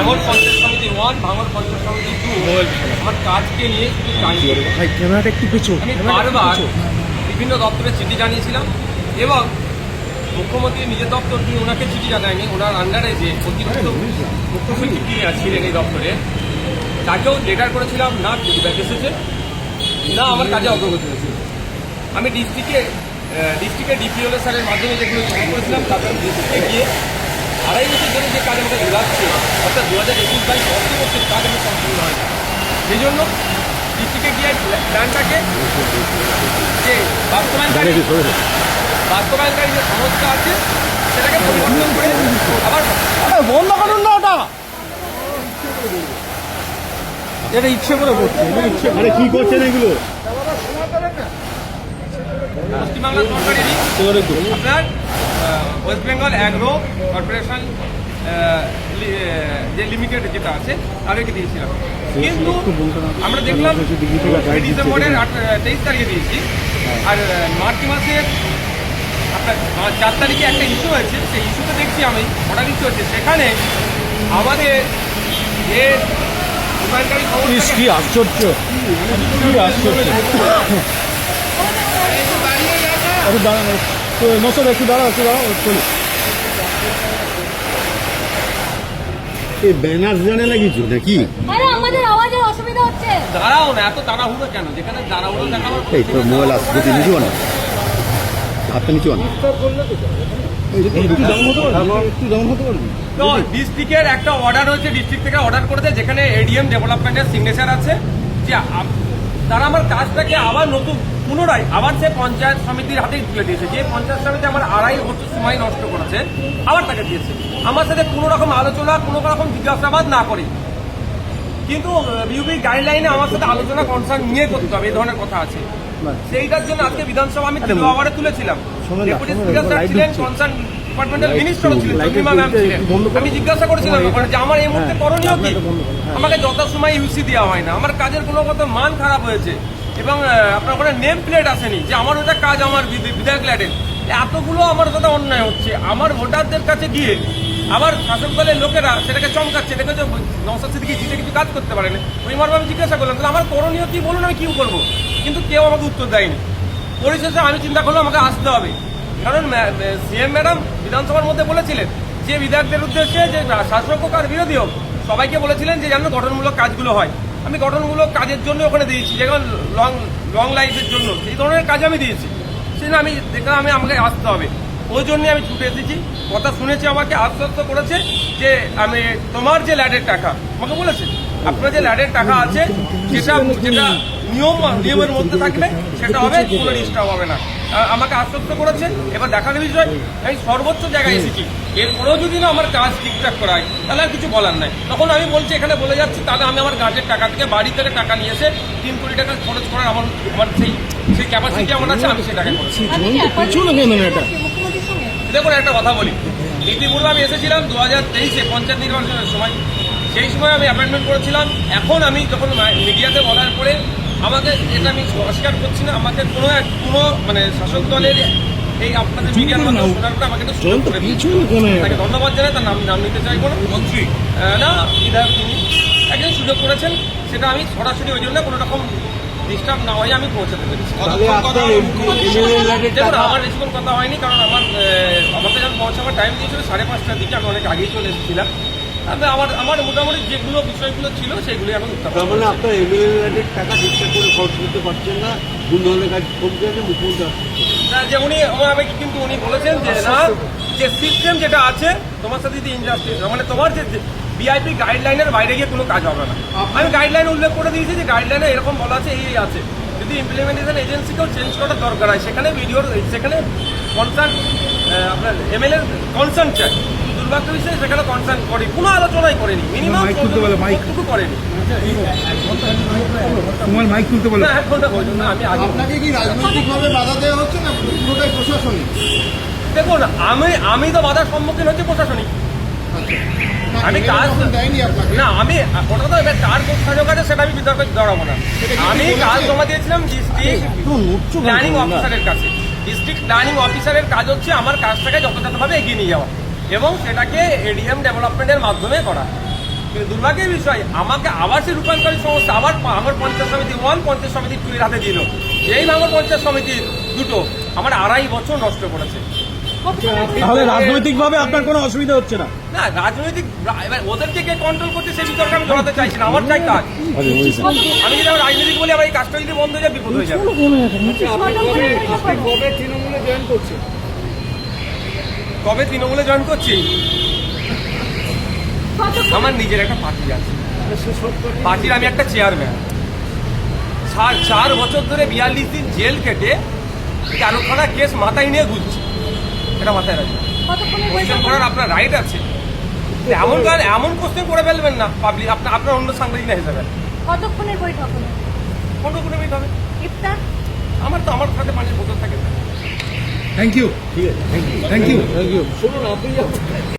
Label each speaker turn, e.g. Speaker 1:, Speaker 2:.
Speaker 1: ভাঙর পঞ্চায়েত সমিতি ওয়ান ভাঙর পঞ্চায়েত সমিতি টু আমার কাজকে নিয়ে শুধু টাইম
Speaker 2: ভাই ক্যামেরাটা একটু পেছো
Speaker 1: আমি বারবার বিভিন্ন দপ্তরে চিঠি জানিয়েছিলাম এবং মুখ্যমন্ত্রী নিজের দপ্তর দিয়ে ওনাকে চিঠি জানায়নি ওনার আন্ডারে যে অতিরিক্ত মুখ্য সচিব যিনি ছিলেন এই দপ্তরে তাকেও লেটার করেছিলাম না ফিডব্যাক এসেছে না আমার কাজে অগ্রগতি হয়েছে। আমি ডিস্ট্রিক্টে ডিস্ট্রিক্টের ডিপিওল স্যারের মাধ্যমে যেগুলো জমা করেছিলাম তারপর ডিস্ট্রিক্টে গিয়ে আড়াই বছর ধরে যে কাজ আমাকে ঘোরাচ্ছে অর্থাৎ দু হাজার একুশ বাইশ অর্থ বছর কাজ আমার সম্পূর্ণ হয় সেই জন্য ডিস্ট্রিক্টে গিয়ে প্ল্যানটাকে যে বাস্তবায়নকারী বাস্তবায়নকারী যে সংস্থা আছে সেটাকে পরিবর্তন করে আবার
Speaker 2: বন্ধ করুন না ওটা! এটা ইচ্ছে করে করছে ইচ্ছে
Speaker 3: আরে কি করছেন এগুলো?
Speaker 1: পশ্চিমবাংলা সরকারেরই আপনার ওয়েস্ট বেঙ্গল অ্যাগ্রো কর্পোরেশন যে লিমিটেড যেটা আছে তাদেরকে দিয়েছিলাম। কিন্তু আমরা দেখলাম ডিসেম্বরের আট তেইশ তারিখে দিয়েছি। আর মার্চ মাসের আপনার চার তারিখে একটা ইস্যু হয়েছে সেই ইস্যুতে দেখছি আমি অর্ডার ইস্যু হচ্ছে। সেখানে আমাদের যে
Speaker 2: কি আশ্চর্য কি আশ্চর্য। দাঁড়ানো নসর একটু দাঁড়াও একটু দাঁড়াও চলো।
Speaker 3: এই ব্যানার জানে লাগিয়েছো নাকি?
Speaker 4: আরে আমাদের আওয়াজের অসুবিধা হচ্ছে।
Speaker 1: দাঁড়াও না এত তাড়াহুড়ো কেন? যেখানে তাড়াহুড়ো দেখাবার
Speaker 3: এই তোর মোবাইল আসবে তুই নিচু আন। হাতটা নিচু
Speaker 2: একটু ডাউন হতে পারবি একটু ডাউন হতে পারবি
Speaker 1: তো ডিস্ট্রিক্টের একটা অর্ডার হয়েছে ডিস্ট্রিক্ট থেকে অর্ডার করেছে যেখানে এডিএম ডেভেলপমেন্টের সিগনেচার আছে। যে আপ- তারা আমার কাজটাকে আবার নতুন পুনরায় আবার সে পঞ্চায়েত সমিতির হাতেই তুলে দিয়েছে। যে পঞ্চায়েত সমিতি আমার আড়াই বছর সময় নষ্ট করেছে আবার তাকে দিয়েছে। আমার সাথে কোনো রকম আলোচনা কোনো রকম জিজ্ঞাসাবাদ না করে। কিন্তু বিউপি গাইডলাইনে আমার সাথে আলোচনা কনসার্ন নিয়ে করতে হবে এই ধরনের কথা আছে। সেইটার জন্য আজকে বিধানসভা আমি তৃতীয় আওয়ারে তুলেছিলাম।
Speaker 2: শোনো না,
Speaker 1: ডেপুটি স্পিকার ছিলেন কনসার্ন ডিপার্টমেন্টাল মিনিস্টারও ছিলেন চন্দ্রিমা ম্যাম ছিলেন। আমি জিজ্ঞাসা করেছিলাম যে আমার এই মুহূর্তে
Speaker 2: হ্যাঁ,
Speaker 1: করণীয় কি। আমাকে যত সময় ইউসি দেওয়া হয় না। আমার কাজের কোনো কত মান খারাপ হয়েছে। এবং আপনার ওখানে নেম প্লেট আসেনি যে আমার ওটা কাজ আমার বিধ- বিধায়ক ল্যাডের। এতগুলো আমার সাথে অন্যায় হচ্ছে। আমার ভোটারদের কাছে গিয়ে আবার শাসক দলের লোকেরা সেটাকে চমকাচ্ছে। দেখেছ নওসাদ সিদ্দিকি জিতে কিছু কাজ করতে পারেনি। ওই মর্মে আমি জিজ্ঞাসা করলাম তাহলে আমার করণীয় কি বলুন আমি কি করব? কিন্তু কেউ আমাকে উত্তর দেয়নি। পরিশেষে আমি চিন্তা করলাম আমাকে আসতে হবে। কারণ সিএম ম্যাডাম বিধানসভার মধ্যে বলেছিলেন যে বিধায়কদের উদ্দেশ্যে যে শাসক আর বিরোধী হোক, সবাইকে বলেছিলেন যে যেন গঠনমূলক কাজগুলো হয়। আমি গঠনমূলক কাজের জন্য ওখানে দিয়েছি, যেমন লং লং লাইফের জন্য। সেই ধরনের কাজ আমি দিয়েছি। সেজন্য আমি দেখলাম আমি আমাকে আসতে হবে। ওই জন্যই আমি ছুটে এসেছি। কথা শুনেছি আমাকে আশ্বস্ত করেছে যে আমি তোমার যে ল্যাডের টাকা, আমাকে বলেছে, আপনার যে ল্যাডের টাকা আছে, সেটা যেটা নিয়ম নিয়মের মধ্যে থাকবে, সেটা হবে, কোনো ডিস্টার্ব হবে না। আমাকে আশ্বস্ত করেছে এবার দেখার বিষয় আমি সর্বোচ্চ জায়গায় এসেছি। এরপরেও যদি না আমার কাজ ঠিকঠাক করায় তাহলে আর কিছু বলার নাই। তখন আমি বলছি এখানে বলে যাচ্ছি তাহলে আমি আমার গাছের টাকা থেকে বাড়ি থেকে টাকা নিয়ে এসে তিন কোটি টাকা খরচ করার আমার আমার সেই সেই ক্যাপাসিটি আমার আছে আমি সেই টাকা করছি দেখুন একটা কথা বলি। ইতিপূর্বে আমি এসেছিলাম দু হাজার তেইশে পঞ্চায়েত নির্বাচনের সময়। সেই সময় আমি অ্যাপয়েন্টমেন্ট করেছিলাম। এখন আমি যখন মিডিয়াতে বলার পরে আমাকে এটা আমি অস্বীকার করছি না আমাকে কোনো এক কোনো মানে শাসক দলের এই আপনাদের মিডিয়ার মাধ্যমে শোনার পরে আমাকে? তাকে ধন্যবাদ জানাই তার নাম নাম নিতে চাইব না। মন্ত্রী। না বিধায়ক তিনি একজন সুযোগ করেছেন সেটা আমি সরাসরি ওই জন্য কোনো রকম ডিস্টার্ব না হয়ে আমি পৌঁছাতে পেরেছি। দেখুন আমার বেশিক্ষণ কথা হয়নি কারণ আমার আহ, আমাকে যখন পৌঁছাবার টাইম দিয়েছিল সাড়ে পাঁচটার দিকে আমি অনেক আগেই চলে এসেছিলাম। তবে আমার আমার মোটামুটি যেগুলো বিষয়গুলো ছিল সেগুলি আমি উত্থাপন
Speaker 5: তার মানে আপনার এমএলএ টাকা ঠিকঠাক করে খরচ করতে পারছেন না ধরনের কাজ কমতে আছে মুখ্যমন্ত্রী
Speaker 1: না, যে উনি আমাকে কিন্তু উনি বলেছেন যে না যে সিস্টেম যেটা আছে তোমার সাথে যদি ইনজাস্টিস মানে তোমার যে বিআইপি গাইডলাইনের বাইরে গিয়ে কোনো কাজ হবে না। আমি গাইডলাইন উল্লেখ করে দিয়েছি যে গাইডলাইনে এরকম বলা আছে এই আছে। যদি ইমপ্লিমেন্টেশন এজেন্সিকেও চেঞ্জ করার দরকার হয় সেখানে ভিডিওর সেখানে কনসার্ন আপনার এমএলএ কনসার্ন চাই সেখানে কনসার্ন করে। কোনো আলোচনাই করেনি। মিনিমাম। করেনি।
Speaker 2: তোমার মাইক তুলতে বলো।
Speaker 1: না এখন না না আমি
Speaker 6: আপনাকে কি রাজনৈতিকভাবে বাধা দেওয়া হচ্ছে না পুরোটাই প্রশাসনিক?
Speaker 1: দেখুন আমি আমি তো বাধার সম্মুখীন হচ্ছি প্রশাসনিক। আমি
Speaker 6: আমি
Speaker 1: কাজ না আমি ওটা তো এবার কার সুযোগ আছে সেটা আমি বিতর্কে দাঁড়াবো না। আমি কাজ জমা দিয়েছিলাম ডিস্ট্রিক্ট প্ল্যানিং অফিসারের কাছে। ডিস্ট্রিক্ট প্ল্যানিং অফিসারের কাজ হচ্ছে আমার কাজটাকে যথাযথভাবে এগিয়ে নিয়ে যাওয়া। এবং সেটাকে এডিএম ডেভেলপমেন্টের মাধ্যমে করা। কিন্তু দুর্ভাগ্যের বিষয় আমাকে আবার সে রূপান্তরী সংস্থা আবার আমার পঞ্চায়েত সমিতি ওয়ান পঞ্চায়েত সমিতি টু এর হাতে দিল। যেই ভাঙর পঞ্চায়েত সমিতি দুটো আমার আড়াই বছর নষ্ট করেছে।
Speaker 2: তাহলে রাজনৈতিকভাবে আপনার কোনো অসুবিধা হচ্ছে না?
Speaker 1: না রাজনৈতিক এবার ওদেরকে কে কন্ট্রোল করছে সেই বিতর্কে আমি জড়াতে চাইছি না। আমার চাই কাজ। আমি যদি আমার রাজনীতি বলি আমার এই কাজটা যদি বন্ধ হয়ে যায় বিপদ হয়ে যাবে।
Speaker 5: কবে তৃণমূলে জয়েন করছে
Speaker 1: কবে তৃণমূলে জয়েন করছি? আমার নিজের একটা পার্টি আছে। পার্টির আমি একটা চেয়ারম্যান চার চার বছর ধরে বিয়াল্লিশ দিন জেল কেটে তেরোখানা কেস মাথায় নিয়ে ঘুরছি। এটা মাথায় রাখবেন।
Speaker 4: কতক্ষণের
Speaker 1: কোশ্চেন করার আপনার রাইট আছে। এমন কার এমন কোশ্চেন করে ফেলবেন না পাবলিক আপনার আপনার অন্য সাংবাদিক না হিসাবে
Speaker 4: কতক্ষণের বৈঠক হলো
Speaker 1: কোনো কোনো হবে।
Speaker 4: ইফতার?
Speaker 1: আমার তো আমার সাথে পানির বোতল থাকে।
Speaker 2: থ্যাংক ইউ থ্যাংক ইউ
Speaker 5: শুনুন আপনি